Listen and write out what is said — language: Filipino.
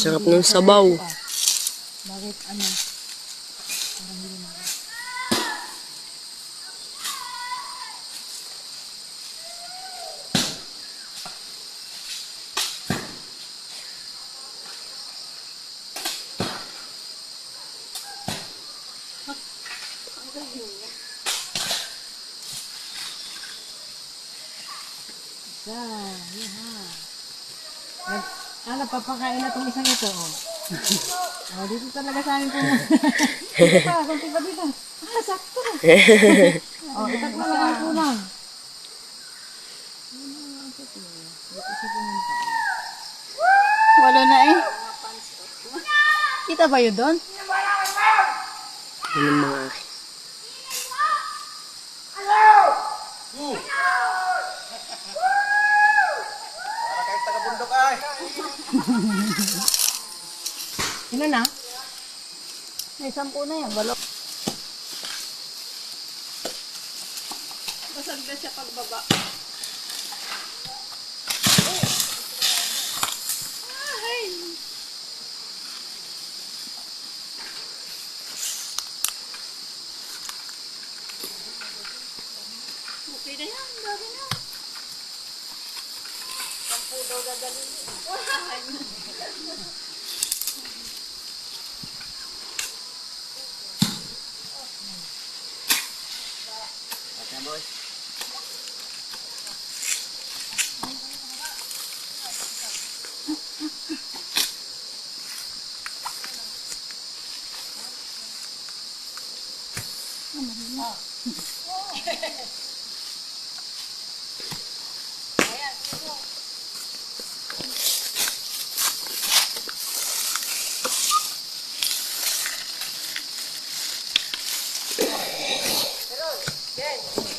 Sarap ng sabaw. bakit ano? Parang hindi na. Isa, yaha. Nag, ah, napapakain na itong isang ito, oh. oh, dito talaga sa amin po. dito pa, kunti pa dito. Ah, sakto. oh, itak na lang ang kulang. Wala na eh. Kita ba yun doon? Ang mga Sino na? May sampu na yan. Balo. Basag na siya pagbaba. Okay na yan. Dami na daw dadalhin. Bakit na boy? Oh. Good.